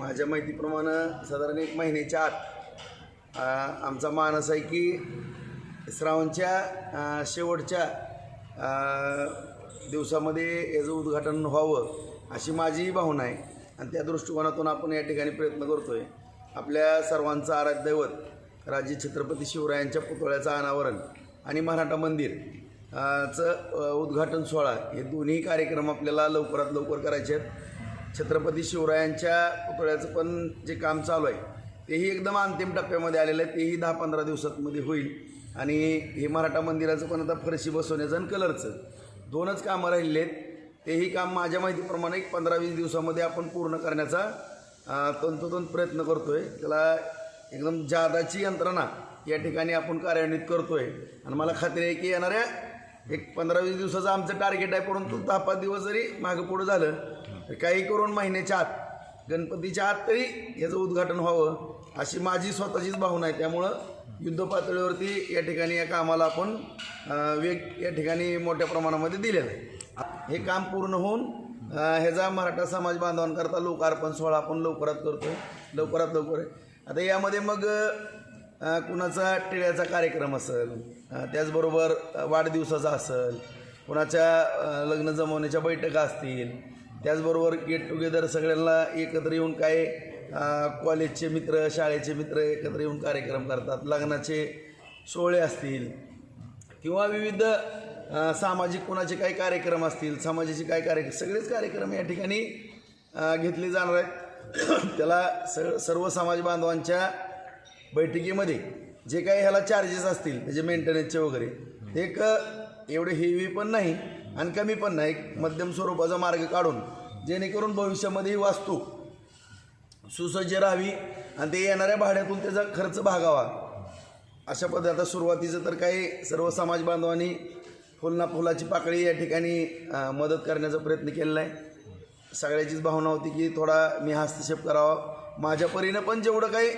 माझ्या माहितीप्रमाणे साधारण एक महिन्याच्या आत आमचा मानस आहे की श्रावणच्या शेवटच्या दिवसामध्ये याचं उद्घाटन व्हावं अशी माझीही भावना आहे. आणि त्या दृष्टिकोनातून आपण या ठिकाणी प्रयत्न करतो आहे आपल्या सर्वांचं आराध्यवत राजे छत्रपती शिवरायांच्या पुतळ्याचं अनावरण आणि मराठा मंदिर चं उद्घाटन सोहळा हे दोन्ही कार्यक्रम आपल्याला लवकरात लवकर करायचे आहेत. छत्रपती शिवरायांच्या पुतळ्याचं पण जे काम चालू आहे तेही एकदम अंतिम टप्प्यामध्ये आलेलं आहे तेही दहा पंधरा दिवसांमध्ये होईल. आणि हे मराठा मंदिराचं पण आता फरशी बसवण्याचं आणि कलरचं दोनच कामं राहिलेले आहेत. तेही काम माझ्या माहितीप्रमाणे एक पंधरा वीस दिवसामध्ये आपण पूर्ण करण्याचा तंतोतंत प्रयत्न करतो आहे त्याला एकदम जादाची यंत्रणा या ठिकाणी आपण कार्यान्वित करतो आहे आणि मला खात्री आहे की येणाऱ्या एक पंधरा वीस दिवसाचं आमचं टार्गेट आहे परंतु दहा पाच दिवस जरी मागं पुढं झालं तर काही करून महिन्याच्या आत गणपतीच्या आत तरी ह्याचं उद्घाटन व्हावं अशी माझी स्वतःचीच भावना आहे. त्यामुळं युद्ध पातळीवरती या ठिकाणी या कामाला आपण वेग या ठिकाणी मोठ्या प्रमाणामध्ये दिलेलं आहे. हे काम पूर्ण होऊन ह्याचा मराठा समाज बांधवांकरता लोकार्पण सोहळा आपण लवकरात करतो लवकरात लवकर आता यामध्ये मग कुणाचा टिळ्याचा कार्यक्रम असेल त्याचबरोबर वाढदिवसाचा असेल कुणाच्या लग्न जमवण्याच्या बैठका असतील त्याचबरोबर गेट टुगेदर सगळ्यांना एकत्र येऊन काय कॉलेजचे मित्र शाळेचे मित्र एकत्र येऊन कार्यक्रम करतात. लग्नाचे सोहळे असतील किंवा विविध सामाजिक कोणाचे काही कार्यक्रम असतील समाजाचे काय कार्यक्रम सगळेच कार्यक्रम या ठिकाणी घेतले जाणार आहेत. त्याला स सर्व समाज बांधवांच्या बैठकीमध्ये जे काही ह्याला चार्जेस असतील म्हणजे त्याचे मेंटेनन्सचे वगैरे ते एक एवढे हेवी पण नाही. आणि कमी पण नाही एक मध्यम स्वरूपाचा मार्ग काढून जेणेकरून भविष्यामध्ये ही वास्तू सुसज्ज राहावी आणि ते येणाऱ्या भाड्यातून त्याचा खर्च भागावा. अशा पद्धती आता सुरुवातीचं तर काही सर्व समाज बांधवांनी फुलना फुलाची पाकळी या ठिकाणी मदत करण्याचा प्रयत्न केलेला आहे. सगळ्याचीच भावना होती की थोडा मी हस्तक्षेप करावा. माझ्या परीनं पण जेवढं काही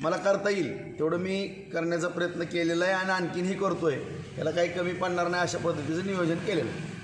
मला करता येईल. तेवढं मी करण्याचा प्रयत्न केलेला आहे आणि आणखीनही करतो आहे त्याला काही कमी पडणार नाही अशा पद्धतीचं नियोजन केलेलं आहे.